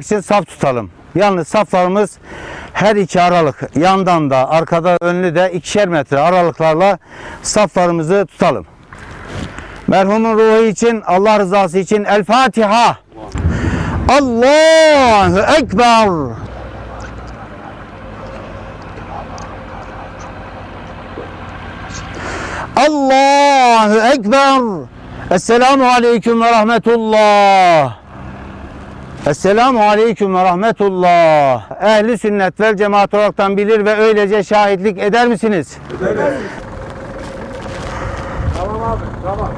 için saf tutalım. Yalnız saflarımız her iki aralık yandan da arkada önlü de ikişer metre aralıklarla saflarımızı tutalım. Merhumun ruhu için Allah rızası için El Fatiha. Allahu Ekber. Allahu Ekber. Esselamu Aleyküm ve Rahmetullah. Esselamu Aleyküm ve Rahmetullah. Ehli sünnet vel cemaat olaraktan bilir ve öylece şahitlik eder misiniz? Tamam abi tamam.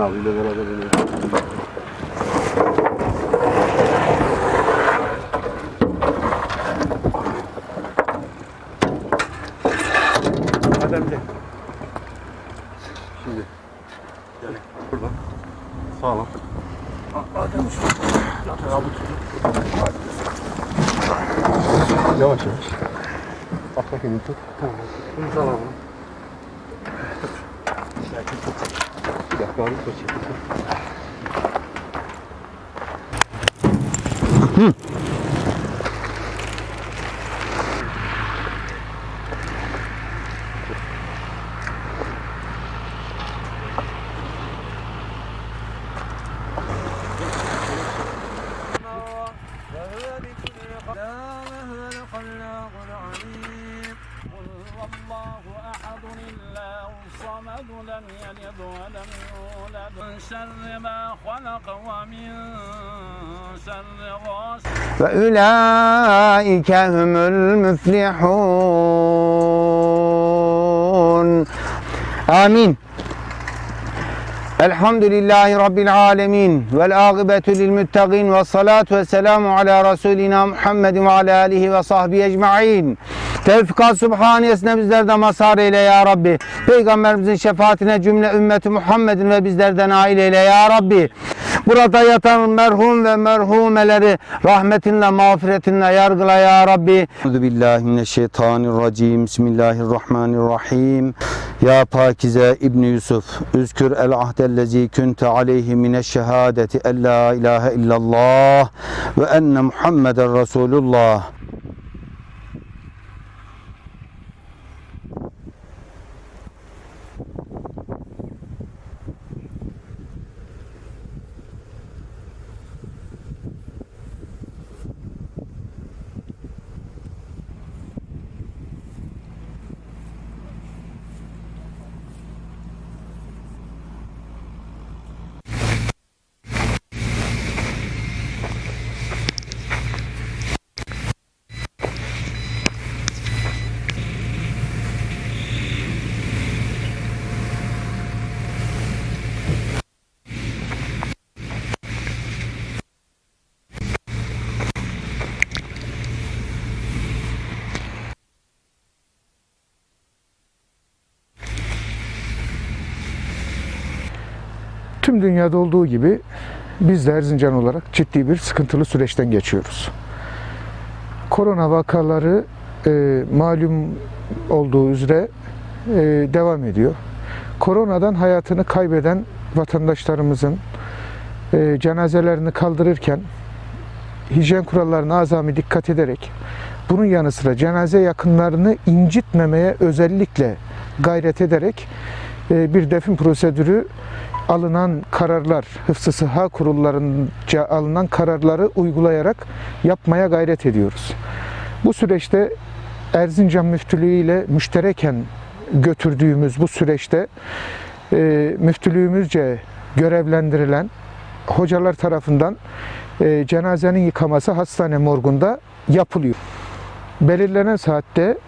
Abiyle beraber iniyor. Amca. Şimdi. Yani buradan. Sağlam. Yavaş yavaş. Bak bakayım tut. Tamam. Bunu sağlam. Bir dakika abi Ve ulaike humul müflihun. Amin. Elhamdülillahi Rabbil alemin. Vel ağıbetü lil müttegin. Ve salatu ve selamu ala Resulina Muhammedin ve ala alihi ve sahbihi ecma'in. Tevfikat Subhaniyesine bizler de mazhar eyle ya Rabbi. Peygamberimizin şefaatine cümle ümmeti Muhammed'in ve bizlerden nail eyle ya Rabbi. Burada yatan merhum ve merhumeleri rahmetinle, mağfiretinle yargıla ya Rabbi. Euzu billahi mineşşeytanirracim. Bismillahirrahmanirrahim. Ya Pakize İbni Yusuf, üzkür el ahdellezi kunte aleyhi mineşşehadeti en la ilahe illallah ve enne Muhammeden Resulullah. Tüm dünyada olduğu gibi biz de Erzincan olarak ciddi bir sıkıntılı süreçten geçiyoruz. Korona vakaları e, malum olduğu üzere e, devam ediyor. Koronadan hayatını kaybeden vatandaşlarımızın e, cenazelerini kaldırırken hijyen kurallarına azami dikkat ederek bunun yanı sıra cenaze yakınlarını incitmemeye özellikle gayret ederek e, bir defin prosedürü alınan kararlar, Hıfzı Sıha kurullarınca alınan kararları uygulayarak yapmaya gayret ediyoruz. Bu süreçte Erzincan Müftülüğü ile müştereken götürdüğümüz bu süreçte e, müftülüğümüzce görevlendirilen hocalar tarafından e, cenazenin yıkaması hastane morgunda yapılıyor. Belirlenen saatte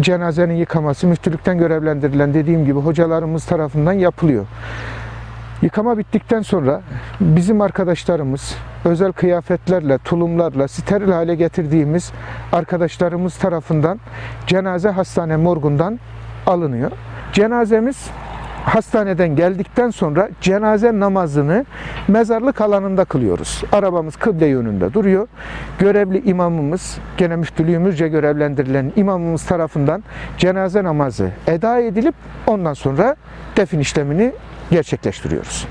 cenazenin yıkaması müftülükten görevlendirilen dediğim gibi hocalarımız tarafından yapılıyor. Yıkama bittikten sonra bizim arkadaşlarımız özel kıyafetlerle, tulumlarla steril hale getirdiğimiz arkadaşlarımız tarafından cenaze hastane morgundan alınıyor. Cenazemiz hastaneden geldikten sonra cenaze namazını mezarlık alanında kılıyoruz. Arabamız kıble yönünde duruyor. Görevli imamımız, gene müftülüğümüzce görevlendirilen imamımız tarafından cenaze namazı eda edilip ondan sonra defin işlemini gerçekleştiriyoruz.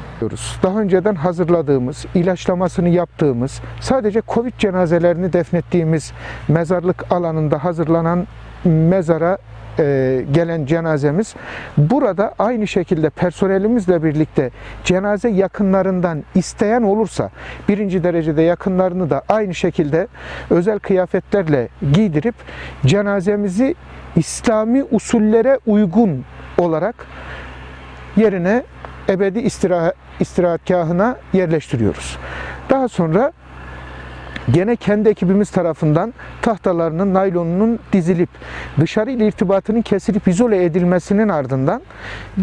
Daha önceden hazırladığımız, ilaçlamasını yaptığımız, sadece Covid cenazelerini defnettiğimiz mezarlık alanında hazırlanan mezara e, gelen cenazemiz burada aynı şekilde personelimizle birlikte cenaze yakınlarından isteyen olursa birinci derecede yakınlarını da aynı şekilde özel kıyafetlerle giydirip cenazemizi İslami usullere uygun olarak yerine ebedi istirahat, istirahatgahına yerleştiriyoruz. Daha sonra gene kendi ekibimiz tarafından tahtalarının, naylonunun dizilip dışarı ile irtibatının kesilip izole edilmesinin ardından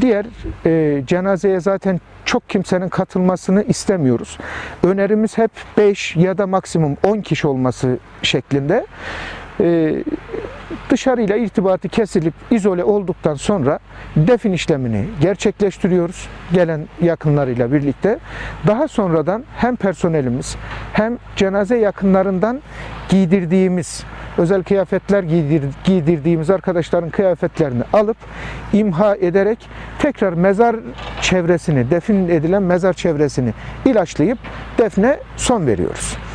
diğer e, cenazeye zaten çok kimsenin katılmasını istemiyoruz. Önerimiz hep 5 ya da maksimum 10 kişi olması şeklinde. E, dışarıyla irtibatı kesilip izole olduktan sonra defin işlemini gerçekleştiriyoruz gelen yakınlarıyla birlikte. Daha sonradan hem personelimiz hem cenaze yakınlarından giydirdiğimiz özel kıyafetler giydir, giydirdiğimiz arkadaşların kıyafetlerini alıp imha ederek tekrar mezar çevresini, defin edilen mezar çevresini ilaçlayıp defne son veriyoruz.